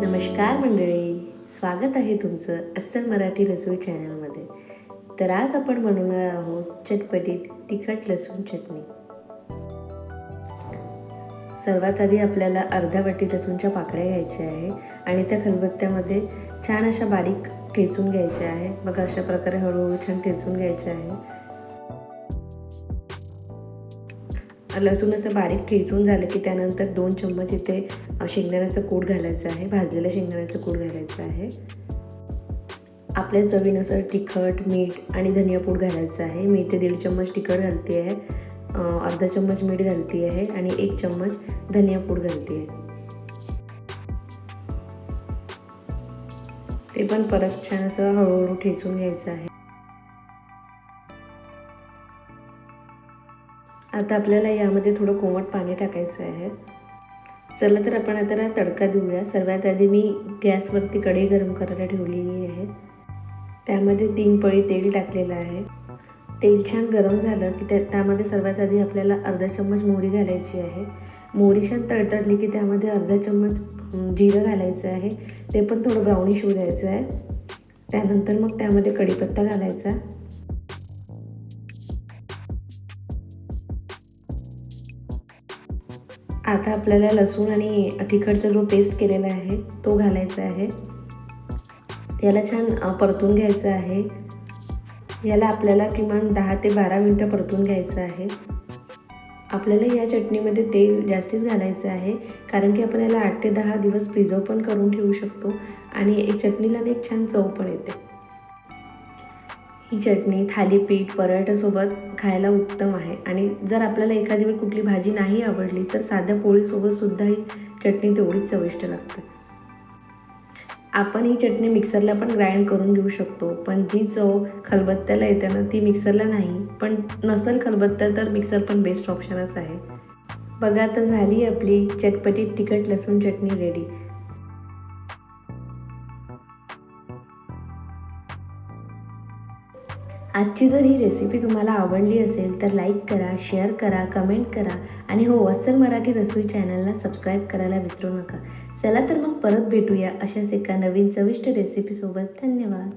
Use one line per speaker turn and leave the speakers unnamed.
नमस्कार मंडळी स्वागत आहे तुमचं अस्सल मराठी रसोई चॅनलमध्ये. तर आज आपण बनवणार आहोत चटपटीत तिखट लसूण चटणी. सर्वात आधी आपल्याला अर्धा वाटी लसूणच्या पाकळ्या घ्यायच्या आहे आणि त्या खलबत्त्यामध्ये छान अशा बारीक ठेचून घ्यायच्या आहेत मग अशा प्रकारे हळूहळू छान ठेचून घ्यायच्या आहे. लसूण असं बारीक ठेचून झालं की त्यानंतर दोन चम्मच इथे शेंगदाण्याचं कूट घालायचं आहे. भाजलेलं शेंगदाण्याचं कूट घालायचं आहे. आपल्या चवीनुसार तिखट मीठ आणि धनियापूड घालायचं आहे. मी इथे दीड चम्मच तिखट घालते आहे. अर्धा चम्मच मीठ घालते आहे आणि एक चम्मच धनियापूड घालते आहे. ते पण परत छान असं हळूहळू ठेचून घ्यायचं आहे. आता आपल्याला यामध्ये थोडं कोमट पाणी टाकायचं आहे. चला तर आपण आता तडका देऊया. सर्वात आधी मी गॅसवरती कढई गरम करायला ठेवलेली आहे. त्यामध्ये तीन पळी तेल टाकलेलं आहे. तेल छान गरम झालं की त्या त्यामध्ये सर्वात आधी आपल्याला अर्धा चम्मच मोहरी घालायची आहे. मोहरी छान तळतळली की त्यामध्ये अर्धा चम्मच जिरं घालायचं आहे. ते पण थोडं ब्राउनिश होऊ द्यायचं आहे. त्यानंतर मग त्यामध्ये कढीपत्ता घालायचा. आता आपल्याला लसूण आणि तिखटचा जो पेस्ट केलेला आहे तो घालायचा आहे. याला छान परतून घ्यायचं आहे. याला आपल्याला किमान दहा ते बारा मिनटं परतून घ्यायचं आहे. आपल्याला या चटणीमध्ये तेल जास्तीच घालायचं आहे कारण की आपण याला आठ ते दहा दिवस प्रिझर्व पण करून ठेवू शकतो आणि एक चटणीला एक छान चव पण येते. ही चटणी थालीपीठ पराठ्यासोबत खायला उत्तम आहे. आणि जर आपल्याला एखादी वेळ कुठली भाजी नाही आवडली तर साध्या पोळीसोबत सुद्धा ही चटणी तेवढीच चविष्ट लागते. आपण ही चटणी मिक्सरला पण ग्राइंड करून घेऊ शकतो पण जी चव खलबत्त्याला येते ना ती मिक्सरला नाही. पण नसेल खलबत्त्या तर मिक्सर पण बेस्ट ऑप्शनच आहे. बघा आता झाली आपली चटपटीत तिखट लसूण चटणी रेडी आजची जर ही रेसिपी तुम्हाला आवडली असेल तर लाईक करा शेअर करा कमेंट करा आणि हो अस्सल मराठी रसोई चॅनलला सबस्क्राईब करायला विसरू नका. चला तर मग परत भेटूया अशाच एका नवीन चविष्ट रेसिपीसोबत धन्यवाद.